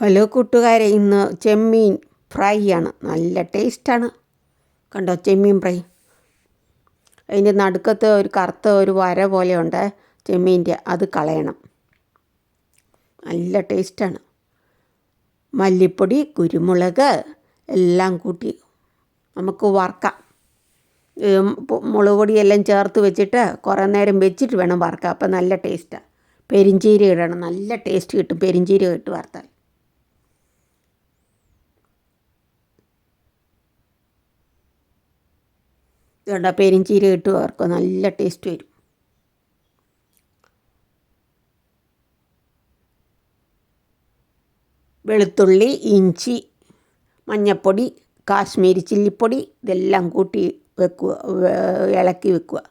Hello കൂട്ടുകാരെ ഇന്ന് ചെമ്മീൻ fry ആണ് നല്ല ടേസ്റ്റാണ്. കണ്ടോ ചെമ്മീൻ ഫ്രൈ? അതിന്റെ നടുക്കത്ത് ഒരു കറുത്ത ഒരു വര പോലെ പോലെയുണ്ട് ചെമ്മീന്റെ. അത് കളയണം. നല്ല ടേസ്റ്റാണ്. മല്ലിപ്പൊടി കുരുമുളക് എല്ലാം കൂട്ടി നമുക്ക് വറക്കാം. മുളക് പൊടിയെല്ലാം ചേർത്ത് വെച്ചിട്ട് കുറേ നേരം വെച്ചിട്ട് വേണം വറക്കാം അപ്പം നല്ല ടേസ്റ്റാണ് പെരിഞ്ചീരകം ഇടണം. നല്ല ടേസ്റ്റ് കിട്ടും പെരിഞ്ചീരകം ഇട്ട് വറുത്താൽ. ഇതുകൊണ്ട് ചീര ഇട്ട് വറുക്കുക നല്ല ടേസ്റ്റ് വരും. വെളുത്തുള്ളി ഇഞ്ചി മഞ്ഞൾപ്പൊടി കാശ്മീരി ചില്ലിപ്പൊടി ഇതെല്ലാം കൂട്ടി വെക്കുക. ഇളക്കി വെക്കുക.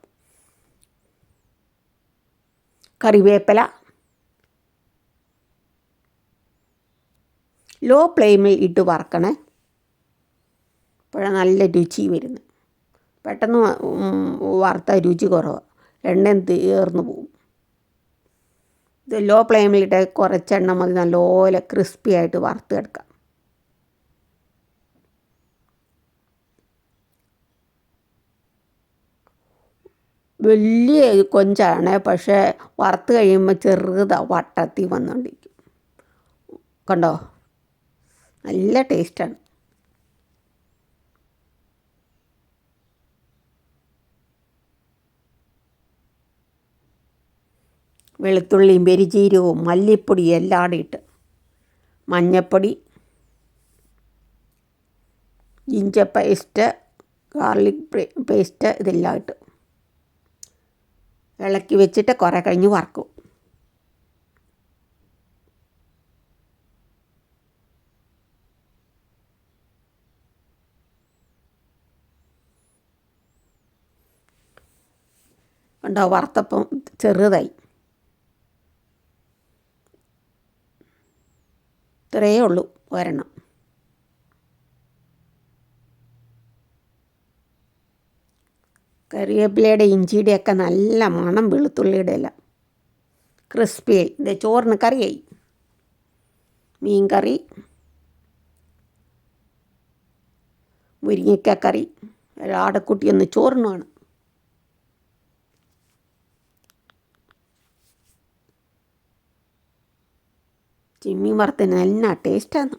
കറിവേപ്പില. ലോ ഫ്ലെയിമിൽ ഇട്ട് വറക്കണേ. അപ്പോഴാണ് നല്ല രുചി വരുന്നത്. പെട്ടെന്ന് വറുത്ത രുചി കുറവാണ് എണ്ണയും തീർന്നു പോവും. ഇത് ലോ ഫ്ലെയിമിലിട്ട് കുറച്ചെണ്ണ മതി നല്ലപോലെ ക്രിസ്പി ആയിട്ട് വറുത്തെടുക്കാം വലിയ കൊഞ്ചാണ് പക്ഷേ വറുത്ത് കഴിയുമ്പോൾ ചെറുതാണ് വട്ടത്തി വന്നുകൊണ്ടിരിക്കും കണ്ടോ? നല്ല ടേസ്റ്റാണ് വെളുത്തുള്ളിയും പെരിജീരകവും മല്ലിപ്പൊടി എല്ലാം ഇട്ട്. മഞ്ഞപ്പൊടി ജിഞ്ച പേസ്റ്റ് ഗാർലിക് പേസ്റ്റ് ഇതെല്ലാം ഇട്ട്. ഇളക്കി വെച്ചിട്ട് കുറേ കഴിഞ്ഞ് വറക്കും. ഉണ്ടാവും വറുത്തപ്പം ചെറുതായി. ഇത്രയേ ഉള്ളൂ ഒരെണ്ണം. കറിവേപ്പിലയുടെ ഇഞ്ചിയുടെയൊക്കെ നല്ല മണം വെളുത്തുള്ളിയുടെ എല്ലാം ക്രിസ്പിയായി. ഇത് ചോറിന് കറിയായി. മീൻ കറി മുരിങ്ങയ്ക്ക കറി ഒരാടക്കുട്ടി ചിമ്മി വറുത്തിന് നല്ല ടേസ്റ്റാണ്